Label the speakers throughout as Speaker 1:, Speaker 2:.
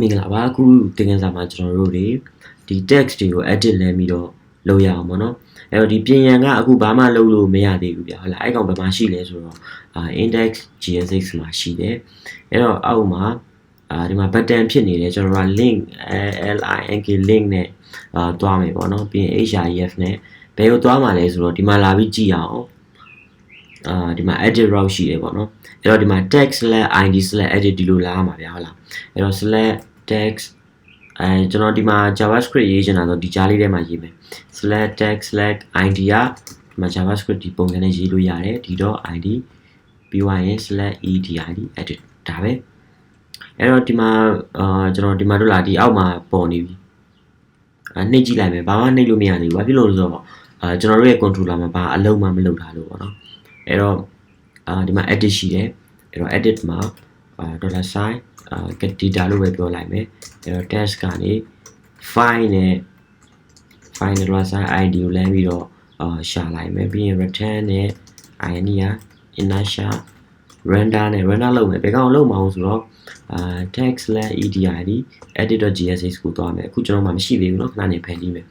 Speaker 1: မင်္ဂလာပါအခုသင်ခန်းစာမှာကျွန်တော်တို့တွေဒီ text တွေကို edit လဲပြီးတော့လုပ်ရအောင်ပေါ့နော်အဲ့တော့ဒီပြင်ရန်ကအခုဘာမှလုပ်လို့မရသေးဘူးဗျဟုတ်လားအဲ့ကောင်ဘယ်မှာရှိလဲဆိုတော့အာ index gsx မှာရှိတယ်အဲ့တော့အောက်မှာအာဒီမှာ button ဖြစ်နေတယ်ကျွန်တော်တို့က link link link နဲ့အာတွားမယ်ပေါ့နော်ပြီးရင် href နဲ့ဘယ်ကိုတွားမှာလဲဆိုတော့ဒီမှာလာပြီးကြည့်အောင်အာဒီမှာ edit route ရှိတယ်ပေါ့နော်အဲ့တော့ဒီမှာ text id edit ဒီလိုလာမှာဗျာဟုတ်လားအဲ့တော့ select text အဲကျွန်တော်ဒီမှာ javascript ရေးချင်တာဆိုဒီကြားလေးထဲမှာရေးမယ် select text select id ကဒီမှာ javascript ဒီပုံစံနဲ့ရေးလို့ရတယ်ဒီ .id ပြီးသွားရင် select ed id edit ဒါပဲအဲ့တော့ဒီမှာအာကျွန်တော်ဒီမှာတို့လာဒီအောက်မှာပေါ်နေပြီအဲနှိပ်ကြည့်လိုက်မယ်ဘာမှနှိပ်လို့မရသေးဘူးဘာဖြစ်လို့လဲဆိုတော့အာကျွန်တော်တို့ရဲ့ controller မှာဘာအလုံးမှမလုပ်ထားလို့ပေါ့နော်အဲ့တော့အာဒီမှာ edit ရှိတယ်အဲ့တော့ edit မှာအာ dollar sign အာ get data လို့ပဲပြောလိုက်မယ်အဲ့တော့ test ကနေ file နဲ့ file နဲ့ dollar sign id ကိုလဲပြီးတော့အာရှာလိုက်မယ်ပြီးရင် return နဲ့ id က inner sha render နဲ့ render လုပ်မယ်ဘယ်ကောင်လုပ်မအောင်ဆိုတော့အာ text /edid edit.gsh ကိုသွားမယ်အခုကျွန်တော်မှမရှိသေးဘူးเนาะခဏနေဖန်တီးမယ်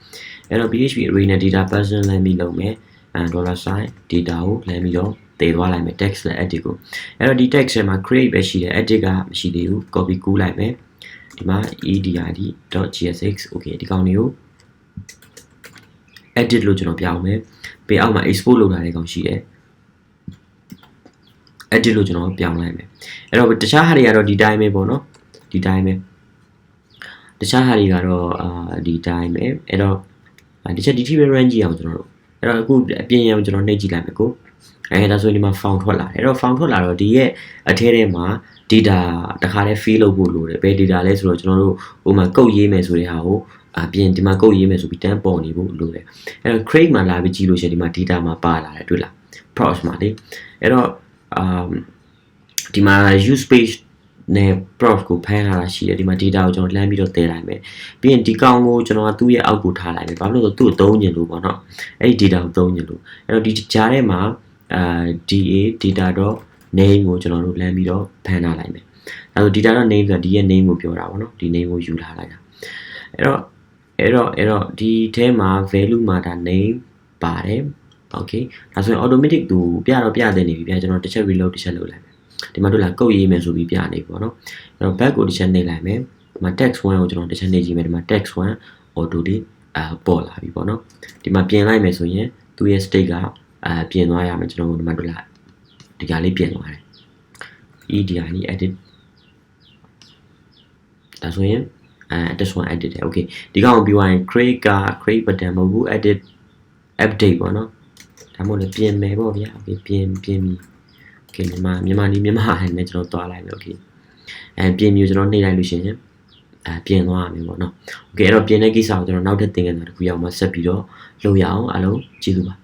Speaker 1: အဲ့တော့ php array နဲ့ data person လဲပြီးလုပ်မယ်အဲ dollar sign data ကိုလဲပြီးတော့ တည်သွားလိုက်မယ် text နဲ့ edit ကိုအဲ့တော့ဒီ text ထဲမှာ create ပဲရှိတယ် edit ကမရှိသေးဘူး copy ကူးလိုက်မယ်ဒီမှာ edid.gsx okay ဒီကောင်တွေကို edit လို့ကျွန်တော်ပြအောင်မယ်ပေးအောက်မှာ export လုပ်ထားတဲ့ကောင်ရှိတယ် edit လို့ကျွန်တော်ပြောင်းလိုက်မယ်အဲ့တော့တခြားဟာတွေကတော့ဒီတိုင်းပဲပေါ့နော်ဒီတိုင်းပဲတခြားဟာတွေကတော့အာဒီတိုင်းပဲအဲ့တော့ဒီချက်ဒီထိပဲ range ကြည့်အောင်ကျွန်တော်တို့အဲ့တော့အခုအပြင်ရအောင်ကျွန်တော်နှိပ်ကြည့်လိုက်မယ်ကို အဲဒါဆိုဒီမှာ found ထွက်လာတယ်အဲ့တော့ found ထွက်လာတော့ဒီရဲ့အထဲထဲမှာ data တခါတည်း fill လုပ်ဖို့လိုတယ်ဘယ် data လဲဆိုတော့ကျွန်တော်တို့ဟိုမှာကုတ်ရေးမယ်ဆိုတဲ့ဟာကိုအပြင်ဒီမှာကုတ်ရေးမယ်ဆိုပြီးတန်းပေါ်နေဖို့လိုတယ်အဲ့တော့ crate မှာလာပြီးကြည့်လို့ရှိရင်ဒီမှာ data မှာပါလာတယ်တွေ့လား props မှာလေအဲ့တော့ um ဒီမှာ use page နဲ့ prof ကိုဖမ်းထားတာရှိတယ်ဒီမှာ data ကိုကျွန်တော်လှမ်းပြီးတော့တည်လိုက်မယ်ပြီးရင်ဒီကောင်ကိုကျွန်တော်ကသူ့ရဲ့အောက်ကိုထားလိုက်မယ်ဘာလို့လဲဆိုတော့သူ့ကိုသုံးညင်လို့ပေါ့နော်အဲ့ဒီ data ကိုသုံးညင်လို့အဲ့တော့ဒီကြားထဲမှာ အာ da data.name ကိုကျွန်တော်တို့လှမ်းပြီးတော့ဖမ်းထားလိုက်မယ်အဲဆို data.name ဆိုတာဒီရဲ့ name ကိုပြောတာပေါ့နော်ဒီ name ကိုယူထားလိုက်တာအဲ့တော့အဲ့တော့အဲ့တော့ဒီထဲမှာ value မှာဒါ name ပါတယ် okay ဒါဆိုရင် automatic သူပြတော့ပြတဲ့နေပြီဗျာကျွန်တော်တစ်ချက် reload တစ်ချက်လုပ်လိုက်မယ်ဒီမှာတို့လာကုတ်ရေးမယ်ဆိုပြီးပြနေပေါ့နော်အဲ့တော့ back ကိုတစ်ချက်နှိပ်လိုက်မယ်ဒီမှာ text 1ကိုကျွန်တော်တစ်ချက်နှိပ်ကြည့်မယ်ဒီမှာ text 1 auto လေးအာပေါ်လာပြီပေါ့နော်ဒီမှာပြင်လိုက်မယ်ဆိုရင်သူ့ရဲ့ state က အာပြင်သွားရမယ်ကျွန်တော်ဒီမှာတို့လာဒီကလေးပြင်သွားတယ် edi edit ဒါဆိုရင်အဲ this one edit တယ် okay ဒီကောင်ပြီးသွားရင် create က create button မဟုတ်ဘူး edit update ပေါ့နော်ဒါမှမဟုတ်လည်းပြင်မယ်ပေါ့ဗျာ okay ပြင်ပြင်ပြီ okay မြန်မာမြန်မာနီးမြန်မာဟန်နဲ့ကျွန်တော်တွားလိုက်မယ် okay အဲပြင်မျိုးကျွန်တော်နှိပ်လိုက်လို့ရှိရင်အဲပြင်သွားရမယ်ပေါ့နော် okay အဲ့တော့ပြင်တဲ့ကိစ္စကိုကျွန်တော်နောက်ထပ်သင်ခန်းစာတစ်ခုရအောင်မဆက်ပြီးတော့လုပ်ရအောင်အားလုံးကျေးဇူးပါ